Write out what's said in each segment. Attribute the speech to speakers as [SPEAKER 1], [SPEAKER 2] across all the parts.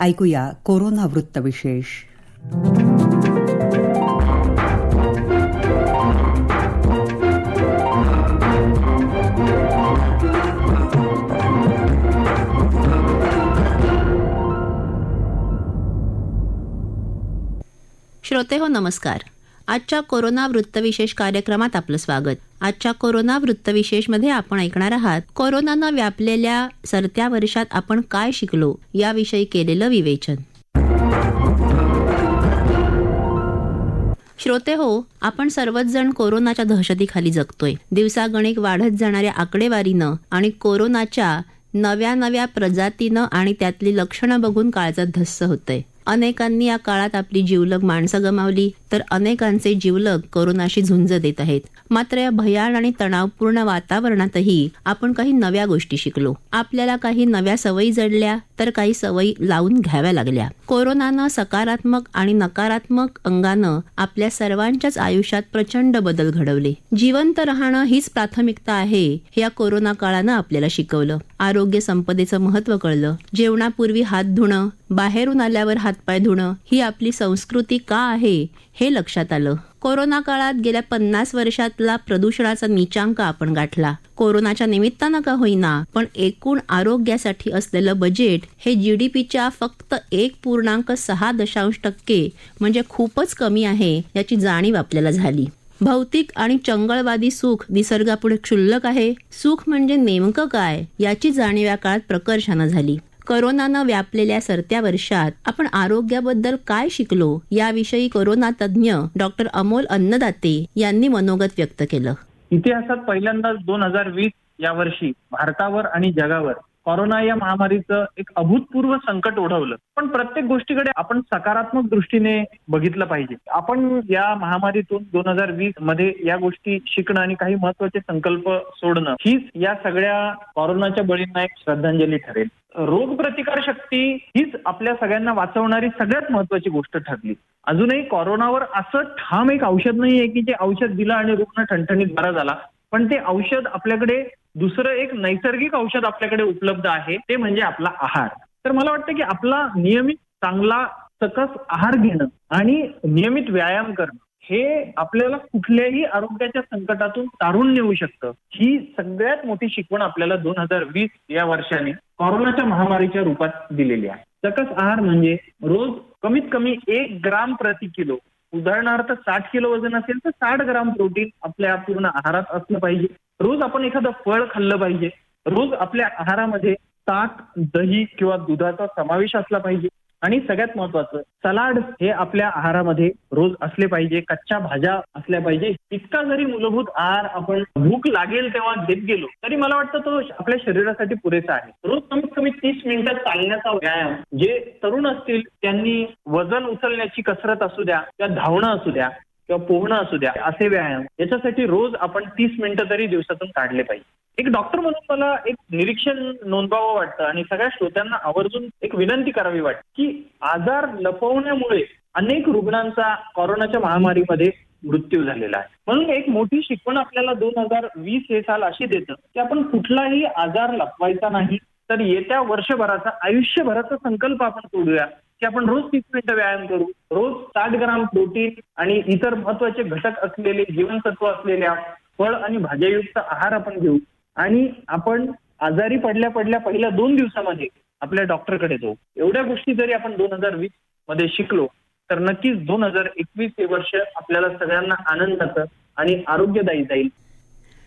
[SPEAKER 1] ऐकूया कोरोना वृत्तविशेष
[SPEAKER 2] श्रोते हो नमस्कार. आजच्या कोरोना वृत्तविशेष कार्यक्रमात आपलं स्वागत. आजच्या कोरोना वृत्तविशेषमध्ये आपण ऐकणार आहात कोरोनानं व्यापलेल्या सरत्या वर्षात आपण काय शिकलो याविषयी केलेलं विवेचन. श्रोते हो आपण सर्वच जण कोरोनाच्या दहशतीखाली जगतोय. दिवसागणिक वाढत जाणाऱ्या आकडेवारीनं आणि कोरोनाच्या नव्या नव्या प्रजातीनं आणि त्यातली लक्षणं बघून काळजात धस्स होतंय. अनेकांनी या काळात आपली जीवलग माणसं गमावली तर अनेकांचे जीवलग कोरोनाशी झुंज देत आहेत. मात्र या भयान आणि तणावपूर्ण वातावरणातही आपण काही नव्या गोष्टी शिकलो. आपल्याला काही नव्या सवयी जडल्या तर काही सवयी लावून घ्याव्या लागल्या. कोरोनानं सकारात्मक आणि नकारात्मक अंगानं आपल्या सर्वांच्याच आयुष्यात प्रचंड बदल घडवले. जिवंत राहणं हीच प्राथमिकता आहे हे या कोरोना काळानं आपल्याला शिकवलं. आरोग्य संपदेचं महत्त्व कळलं. जेवणापूर्वी हात धुणं बाहेरून आल्यावर हातपाय धुणं ही आपली संस्कृती का आहे हे लक्षात आलं. कोरोना काळात गेल्या पन्नास वर्षातला प्रदूषणाचा निचांक आपण गाठला. कोरोनाच्या निमित्तानं का होईना पण एकूण आरोग्यासाठी असलेलं बजेट हे जीडीपीच्या फक्त एक पूर्णांक सहा दशांश टक्के म्हणजे खूपच कमी आहे याची जाणीव आपल्याला झाली. भौतिक आणि चंगळवादी सुख निसर्गापुढे क्षुल्लक आहे. सुख म्हणजे नेमकं काय याची जाणीव या काळात प्रकर्षानं झाली. करोनानं व्यापलेल्या सरत्या वर्षात आपण आरोग्याबद्दल काय शिकलो याविषयी कोरोना तज्ज्ञ डॉक्टर अमोल अन्नदाते यांनी मनोगत व्यक्त केलं.
[SPEAKER 3] इतिहासात पहिल्यांदाच दोन हजार वीस या वर्षी भारतावर आणि जगावर कोरोना या महामारीचं एक अभूतपूर्व संकट ओढवलं. पण प्रत्येक गोष्टीकडे आपण सकारात्मक दृष्टीने बघितलं पाहिजे. आपण या महामारीतून दोन हजार वीसमध्ये या गोष्टी शिकणं आणि काही महत्त्वाचे संकल्प सोडणं हीच या सगळ्या कोरोनाच्या बळींना एक श्रद्धांजली ठरेल. रोग प्रतिकार शक्ती हीच आपल्या सगळ्यांना वाचवणारी सगळ्यात महत्वाची गोष्ट ठरली. अजूनही कोरोनावर असं ठाम एक औषध नाहीये की जे औषध दिलं आणि रुग्ण ठणठणीत बरा झाला. पण ते औषध आपल्याकडे दुसरं एक नैसर्गिक औषध आपल्याकडे उपलब्ध आहे ते म्हणजे आपला आहार. तर मला वाटतं की आपला नियमित चांगला सकस आहार घेणं आणि नियमित व्यायाम करणं हे आपल्याला कुठल्याही आरोग्याच्या संकटातून तारून नेऊ शकतं. ही सगळ्यात मोठी शिकवण आपल्याला दोन हजार वीस या वर्षाने कोरोनाच्या महामारीच्या रूपात दिलेली आहे. सकस आहार म्हणजे रोज कमीत कमी एक ग्राम प्रति किलो उदाहरणार्थ साठ किलो वजन असेल तर साठ ग्राम प्रोटीन आपल्या पूर्ण आहारात असलं पाहिजे. रोज आपण एखादं फळ खाल्लं पाहिजे. रोज आपल्या आहारामध्ये ताक दही किंवा दुधाचा समावेश असला पाहिजे. आणि सगळ्यात महत्वाचं सलाड हे आपल्या आहारामध्ये रोज असले पाहिजे कच्च्या भाज्या असल्या पाहिजे. इतका जरी मूलभूत आहार आपण भूक लागेल तेव्हा घेत गेलो तरी मला वाटतं तो आपल्या शरीरासाठी पुरेसा आहे. रोज कमीत कमी तीस मिनिटं चालण्याचा व्यायाम जे तरुण असतील त्यांनी वजन उचलण्याची कसरत असू द्या किंवा धावणं असू द्या किंवा पोहणं असू द्या असे व्यायाम याच्यासाठी रोज आपण तीस मिनिटं तरी दिवसातून काढले पाहिजे. एक डॉक्टर म्हणून मला एक निरीक्षण नोंदवावं वाटतं आणि सगळ्या श्रोत्यांना आवर्जून एक विनंती करावी वाटते की आजार लपवण्यामुळे अनेक रुग्णांचा कोरोनाच्या महामारीमध्ये मृत्यू झालेला आहे. म्हणून एक मोठी शिकवण आपल्याला दोन हजार वीस हे साल अशी देतं की आपण कुठलाही आजार लपवायचा नाही तर येत्या वर्षभराचा आयुष्यभराचा संकल्प आपण तोडूया की आपण रोज तीस मिनिटं व्यायाम करू रोज साठ ग्राम प्रोटीन आणि इतर महत्त्वाचे घटक असलेले जीवनसत्व असलेल्या फळ आणि भाज्यायुक्त आहार आपण घेऊ. आणि आपण आजारी पडल्या पडल्या पहिल्या दोन दिवसामध्ये आपल्या डॉक्टरकडे जाऊ. एवढ्या गोष्टी जरी आपण दोन हजार वीसमध्ये शिकलो तर नक्कीच दोन हजार एकवीस हे वर्ष आपल्याला सगळ्यांना आनंदाचं आणि आरोग्यदायी जाईल.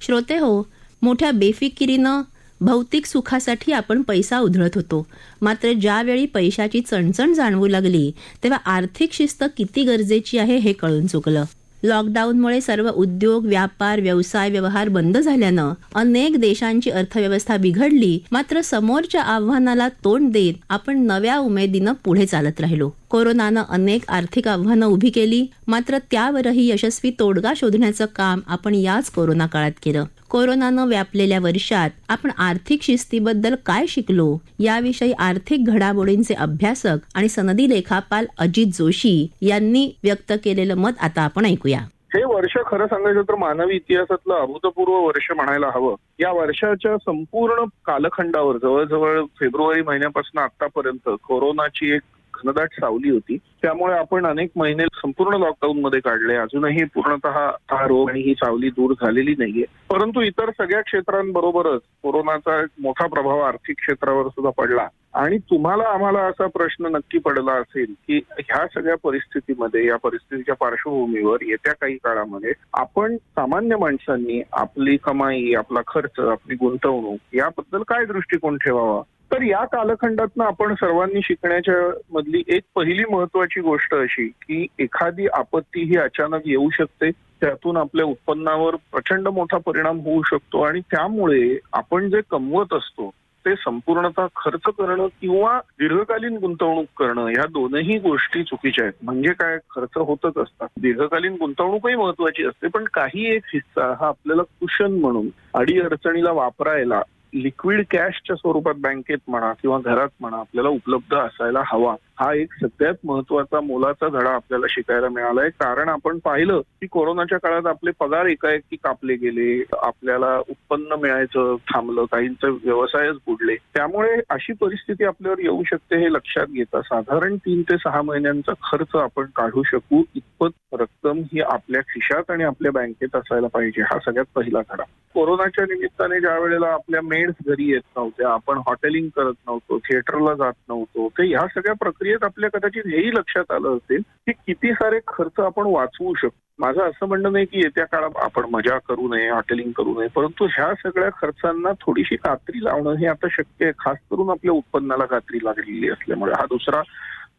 [SPEAKER 2] श्रोते हो मोठ्या बेफिकिरीनं भौतिक सुखासाठी आपण पैसा उधळत होतो. मात्र ज्यावेळी पैशाची चणचण जाणवू लागली तेव्हा आर्थिक शिस्त किती गरजेची आहे हे कळून चुकलं. लॉकडाऊनमुळे सर्व उद्योग व्यापार व्यवसाय व्यवहार बंद झाल्यानं अनेक देशांची अर्थव्यवस्था बिघडली. मात्र समोरच्या आव्हानाला तोंड देत आपण नव्या उमेदीनं पुढे चालत राहिलो. कोरोनानं अनेक आर्थिक आव्हानं उभी केली. मात्र त्यावरही यशस्वी तोडगा शोधण्याचं काम आपण याच कोरोना काळात केलं. कोरोनानं व्यापलेल्या वर्षात आपण आर्थिक शिस्तीबद्दल काय शिकलो? याविषयी आर्थिक घडामोडींचे अभ्यासक आणि सनदी लेखापाल अजित जोशी यांनी व्यक्त केलेलं मत आता आपण ऐकूया.
[SPEAKER 4] हे वर्ष खरं सांगायचं तर मानवी इतिहासातलं अभूतपूर्व वर्ष म्हणायला हवं. या वर्षाच्या संपूर्ण कालखंडावर जवळजवळ फेब्रुवारी महिन्यापासून आतापर्यंत कोरोनाची एक घनदाट सावली होती. त्यामुळे आपण अनेक महिने संपूर्ण लॉकडाऊन मध्ये काढले. अजूनही पूर्णतः हा रोग आणि ही सावली दूर झालेली नाहीये. परंतु इतर सगळ्या क्षेत्रांबरोबरच कोरोनाचा मोठा प्रभाव आर्थिक क्षेत्रावर सुद्धा पडला. आणि तुम्हाला आम्हाला असा प्रश्न नक्की पडला असेल की ह्या सगळ्या परिस्थितीमध्ये या परिस्थितीच्या पार्श्वभूमीवर येत्या काही काळामध्ये आपण सामान्य माणसांनी आपली कमाई आपला खर्च आपली गुंतवणूक याबद्दल काय दृष्टिकोन ठेवावा? तर या कालखंडातनं आपण सर्वांनी शिकण्याच्या मधली एक पहिली महत्वाची गोष्ट अशी की एखादी आपत्ती ही अचानक येऊ शकते त्यातून आपल्या उत्पन्नावर प्रचंड मोठा परिणाम होऊ शकतो आणि त्यामुळे आपण जे कमवत असतो ते संपूर्णतः खर्च करणं किंवा दीर्घकालीन गुंतवणूक करणं ह्या दोनही गोष्टी चुकीच्या आहेत. म्हणजे काय? खर्च होतच असतात. दीर्घकालीन गुंतवणूकही महत्वाची असते पण काही एक हिस्सा हा आपल्याला कुशन म्हणून अडी अडचणीला वापरायला लिक्विड कॅशच्या स्वरूपात बँकेत म्हणा किंवा घरात म्हणा आपल्याला उपलब्ध असायला हवा. हा एक सगळ्यात महत्त्वाचा मोलाचा धडा आपल्याला शिकायला मिळालाय. कारण आपण पाहिलं की कोरोनाच्या काळात आपले पगार एकाएकी कापले गेले आपल्याला उत्पन्न मिळायचं थांबलं काहींचे व्यवसायच बुडले. त्यामुळे अशी परिस्थिती आपल्यावर येऊ शकते हे लक्षात घेता साधारण तीन ते सहा महिन्यांचा खर्च आपण काढू शकू. इतपत रक्कम ही आपल्या खिशात आणि आपल्या बँकेत असायला पाहिजे. हा सगळ्यात पहिला धडा. कोरोनाच्या निमित्ताने ज्या वेळेला आपल्या मे मेड्स घरी येत नव्हत्या आपण हॉटेलिंग करत नव्हतो थिएटरला जात नव्हतो तर ह्या सगळ्या प्रक्रियेत आपल्या कदाचित हेही लक्षात आलं असेल की किती सारे खर्च आपण वाचवू शकतो. माझं असं म्हणणं नाही की येत्या काळात आपण मजा करू नये हॉटेलिंग करू नये परंतु ह्या सगळ्या खर्चांना थोडीशी कात्री लावणं हे आता शक्य आहे खास करून आपल्या उत्पन्नाला कात्री लागलेली असल्यामुळे हा दुसरा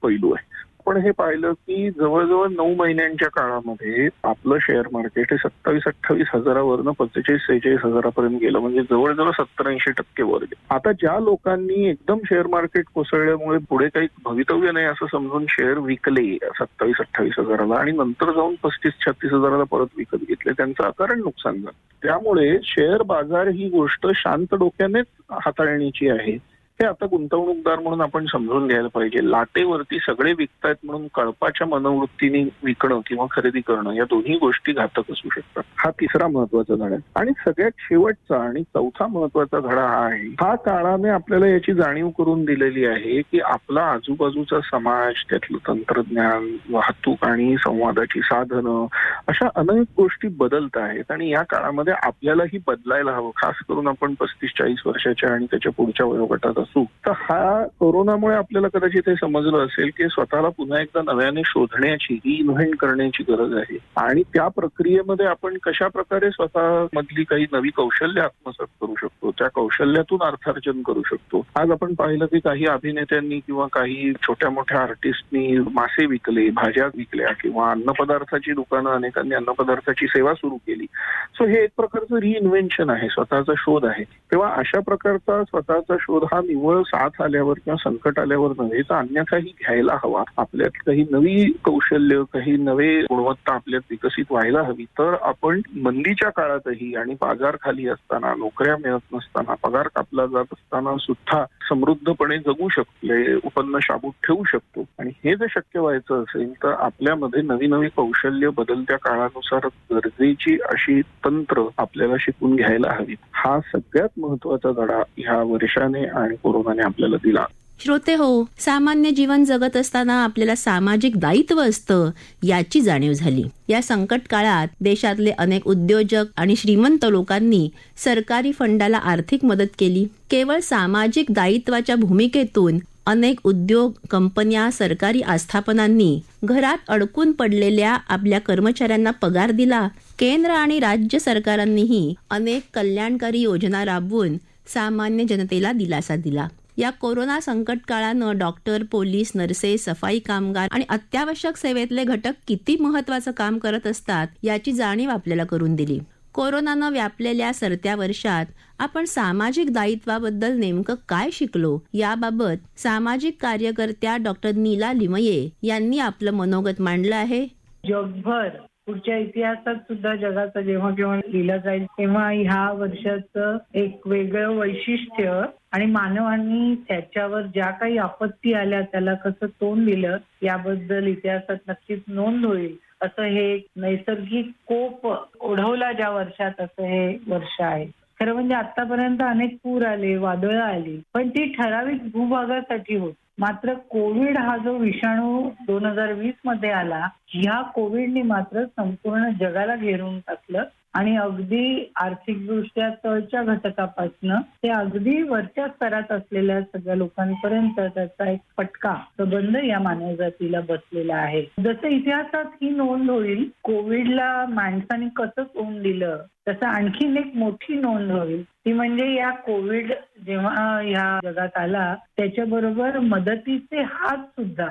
[SPEAKER 4] पैलू आहे. आपण हे पाहिलं की जवळजवळ नऊ महिन्यांच्या काळामध्ये आपलं शेअर मार्केट हे सत्तावीस अठ्ठावीस हजारावरनं पंचेचाळीस सेहेचाळीस हजारापर्यंत गेलं. म्हणजे जवळजवळ सत्तर ऐंशी टक्के वर गेलं. आता ज्या लोकांनी एकदम शेअर मार्केट कोसळल्यामुळे पुढे काही भवितव्य नाही असं समजून शेअर विकले सत्तावीस अठ्ठावीस हजाराला आणि नंतर जाऊन पस्तीस छत्तीस हजाराला परत विकत घेतले त्यांचं अकारण नुकसान झालं. त्यामुळे शेअर बाजार ही गोष्ट शांत डोक्यानेच हाताळण्याची आहे. हे आता गुंतवणूकदार म्हणून आपण समजून घ्यायला पाहिजे. लाटेवरती सगळे विकतायत म्हणून कळपाच्या मनोवृत्तीने विकणं किंवा खरेदी करणं या दोन्ही गोष्टी घातक असू शकतात. हा तिसरा महत्त्वाचा धडा आहे. आणि सगळ्यात शेवटचा आणि चौथा महत्त्वाचा धडा हा आहे. हा काळाने आपल्याला याची जाणीव करून दिलेली आहे की आपला आजूबाजूचा समाज त्यातलं तंत्रज्ञान वाहतूक आणि संवादाची साधनं अशा अनेक गोष्टी बदलत आहेत. आणि या काळामध्ये आपल्यालाही बदलायला हवं. खास करून आपण पस्तीस चाळीस वर्षाच्या आणि त्याच्या पुढच्या वयोगटात असू तर हा कोरोनामुळे आपल्याला कदाचित हे समजलं असेल की स्वतःला पुन्हा एकदा नव्याने शोधण्याची रिइन्व्हेंट करण्याची गरज आहे. आणि त्या प्रक्रियेमध्ये आपण कशा प्रकारे स्वतः मधली काही नवी कौशल्य आत्मसात करू शकतो त्या कौशल्यातून अर्थार्जन करू शकतो. आज आपण पाहिलं की काही अभिनेत्यांनी किंवा काही छोट्या मोठ्या आर्टिस्टनी मासे विकले भाज्या विकल्या किंवा अन्नपदार्थाची दुकानं अनेकांनी अन्नपदार्थाची सेवा सुरू केली. सो हे एक प्रकारचं रिइन्व्हेन्शन आहे स्वतःचा शोध आहे. तेव्हा अशा प्रकारचा स्वतःचा शोध हा निव्वळ साथ आल्यावर किंवा संकट आल्यावर नव्हे तर अन्यथाही घ्यायला हवा. आपल्यात काही नवी कौशल्य काही नवे गुणवत्ता आपल्यात विकसित व्हायला हवी. तर आपण मंदीच्या काळातही आणि बाजार खाली असताना नोकऱ्या मिळत नसताना पगार कापला जात असताना सुद्धा समृद्धपणे जगू शकले उत्पन्न शाबूत ठेवू शकतो. आणि हे जर शक्य व्हायचं असेल तर आपल्यामध्ये नवी नवी कौशल्य बदलत्या काळानुसार गरजेची अशी तंत्र आपल्याला शिकून घ्यायला हवी हा सगळ्यात महत्त्वाचा धडा ह्या वर्षाने आणि कोरोनाने आपल्याला दिला.
[SPEAKER 2] श्रोते हो सामान्य जीवन जगत असताना आपल्याला सामाजिक दायित्व असतं याची जाणीव झाली. या संकट काळात देशातले अनेक उद्योजक आणि श्रीमंत लोकांनी सरकारी फंडाला आर्थिक मदत केली. केवळ सामाजिक दायित्वाच्या भूमिकेतून अनेक उद्योग कंपन्या सरकारी आस्थापनांनी घरात अडकून पडलेल्या आपल्या कर्मचाऱ्यांना पगार दिला. केंद्र आणि राज्य सरकारांनीही अनेक कल्याणकारी योजना राबवून सामान्य जनतेला दिलासा दिला. या कोरोना संकट काळानं डॉक्टर पोलीस नर्सेस सफाई कामगार आणि अत्यावश्यक सेवेतले घटक किती महत्वाचं काम करत असतात याची जाणीव आपल्याला करून दिली. कोरोनानं व्यापलेल्या सरत्या वर्षात आपण सामाजिक दायित्वाबद्दल नेमकं काय शिकलो याबाबत सामाजिक कार्यकर्त्या डॉक्टर नीला लिमये यांनी आपलं मनोगत मांडलं आहे.
[SPEAKER 5] जगभर पुढच्या इतिहासात सुद्धा जगाचा जेव्हा जेव्हा लिहिला जाईल तेव्हा ह्या वर्षाचं एक वेगळं वैशिष्ट्य आणि मानवांनी त्याच्यावर ज्या काही आपत्ती आल्या त्याला कसं तोंड दिलं याबद्दल इतिहासात नक्कीच नोंद होईल. असं हे एक नैसर्गिक कोप ओढवला ज्या वर्षात असं हे वर्ष आहे. खरं म्हणजे आतापर्यंत अनेक पूर आले वादळं आली पण ती ठराविक भूभागासाठी होत. मात्र कोविड हा जो विषाणू दोन हजार वीसमध्ये आला ह्या कोविडने मात्र संपूर्ण जगाला घेरून टाकलं. आणि अगदी आर्थिकदृष्ट्या तळच्या घटकापासनं ते अगदी वरच्या स्तरात असलेल्या सगळ्या लोकांपर्यंत त्याचा एक फटका संबंध या मानव जातीला बसलेला आहे. जसं इतिहासात ही नोंद होईल कोविडला माणसाने कसं तोंड दिलं तसं आणखीन एक मोठी नोंद होईल. ती म्हणजे या कोविड जेव्हा या जगात आला त्याच्याबरोबर मदतीचे हात सुद्धा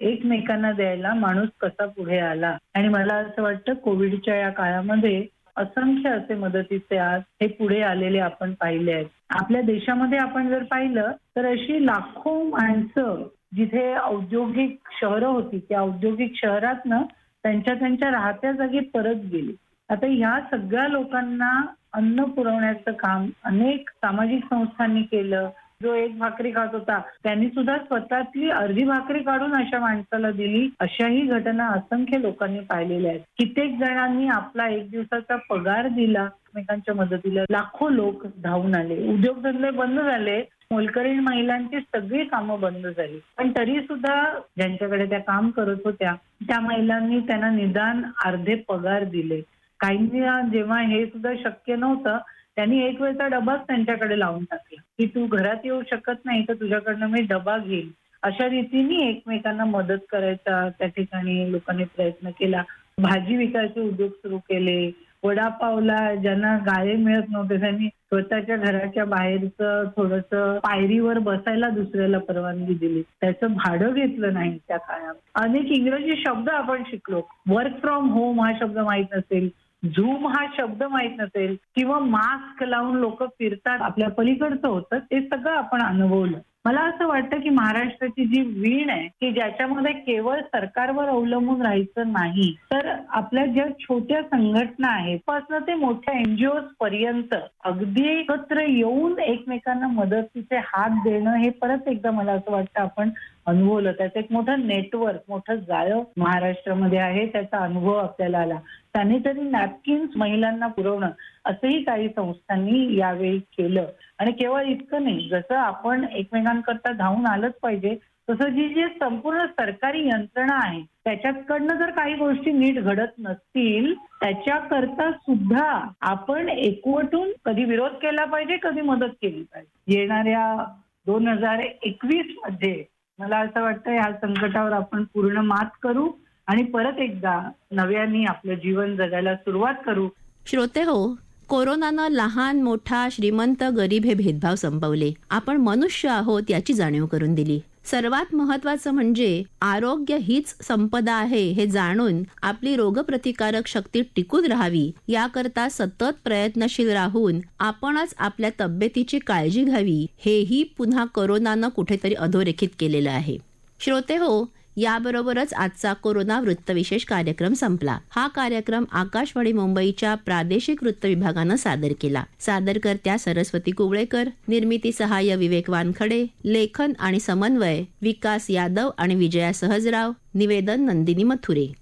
[SPEAKER 5] एकमेकांना द्यायला माणूस कसा पुढे आला. आणि मला असं वाटतं कोविडच्या या काळामध्ये असंख्य असे मदतीचे आज हे पुढे आलेले आपण पाहिले आहेत. आपल्या देशामध्ये आपण जर पाहिलं तर अशी लाखो माणसं जिथे औद्योगिक शहरं होती त्या औद्योगिक शहरातनं त्यांच्या त्यांच्या राहत्या जागी परत गेली. आता ह्या सगळ्या लोकांना अन्न पुरवण्याचं काम अनेक सामाजिक संस्थांनी केलं जो एक भाकरी खात होता त्यांनी सुद्धा स्वतःतली अर्धी भाकरी काढून अशा माणसाला दिली. अशाही घटना असंख्य लोकांनी पाहिलेल्या आहेत. कित्येक जणांनी आपला एक दिवसाचा पगार दिला. एकमेकांच्या मदतीला लाखो लोक धावून आले. उद्योगधंदे बंद झाले. मोलकरीण महिलांची सगळी कामं बंद झाली. पण तरी सुद्धा ज्यांच्याकडे त्या काम करत होत्या त्या महिलांनी त्यांना निदान अर्धे पगार दिले. काहींनी जेव्हा हे सुद्धा शक्य नव्हतं त्यांनी एक वेळचा डबाच त्यांच्याकडे लावून टाकला. की तू घरात येऊ शकत नाही तर तुझ्याकडनं मी डबा घेईल अशा रीतीने एकमेकांना मदत करायचा त्या ठिकाणी लोकांनी प्रयत्न केला. भाजी विकायचे उद्योग सुरू केले. वडापावला ज्यांना गाळे मिळत नव्हते त्यांनी स्वतःच्या घराच्या बाहेरचं थोडस पायरीवर बसायला दुसऱ्याला परवानगी दिली. त्याचं भाडं घेतलं नाही त्या काळात. अनेक इंग्रजी शब्द आपण शिकलो. वर्क फ्रॉम होम हा शब्द माहीत नसेल. झूम हा शब्द माहीत नसेल किंवा मास्क लावून लोक फिरतात आपल्या पलीकडचं होतं ते सगळं आपण अनुभवलं. मला असं वाटतं की महाराष्ट्राची जी वीण आहे की ज्याच्यामध्ये केवळ सरकारवर अवलंबून राहायचं नाही तर आपल्या ज्या छोट्या संघटना आहेत पासून ते मोठ्या एनजीओ पर्यंत अगदी एकत्र येऊन एकमेकांना मदतीचे हात देणं हे परत एकदा मला असं वाटतं आपण अनुभवलं. त्याचं एक मोठं नेटवर्क मोठं जाळं महाराष्ट्रामध्ये आहे त्याचा अनुभव आपल्याला आला. सॅनिटरी नॅपकिन्स महिलांना पुरवणं असंही काही संस्थांनी यावेळी केलं. आणि केवळ इतकं नाही जसं आपण एकमेकांकरता धावून आलंच पाहिजे तसं जी जी संपूर्ण सरकारी यंत्रणा आहे त्याच्याकडनं जर काही गोष्टी नीट घडत नसतील त्याच्याकरता सुद्धा आपण एकवटून कधी विरोध केला पाहिजे कधी मदत केली पाहिजे. येणाऱ्या दोन हजार एकवीसमध्ये मला असं वाटतं ह्या संकटावर आपण पूर्ण मात करू. आणि परत एकदा नव्याने आपलं जीवन जगायला सुरुवात करू.
[SPEAKER 2] श्रोते हो कोरोनानं लहान मोठा श्रीमंत गरीब हे भेदभाव संपवले. आपण मनुष्य आहोत याची जाणीव करून दिली. सर्वात महत्वाचं म्हणजे आरोग्य हीच संपदा आहे हे जाणून आपली रोगप्रतिकारक शक्ती टिकून राहावी. याकरता सतत प्रयत्नशील राहून आपणच आपल्या तब्येतीची काळजी घ्यावी. हेही पुन्हा कोरोनानं कुठेतरी अधोरेखित केलेलं आहे. श्रोते हो याबरोबरच आजचा कोरोना वृत्तविशेष कार्यक्रम संपला. हा कार्यक्रम आकाशवाणी मुंबईच्या प्रादेशिक वृत्त विभागानं सादर केला. सादरकर्त्या सरस्वती कुवळेकर निर्मिती सहाय्य विवेक वानखडे लेखन आणि समन्वय विकास यादव आणि विजया सहजराव निवेदन नंदिनी मथुरे.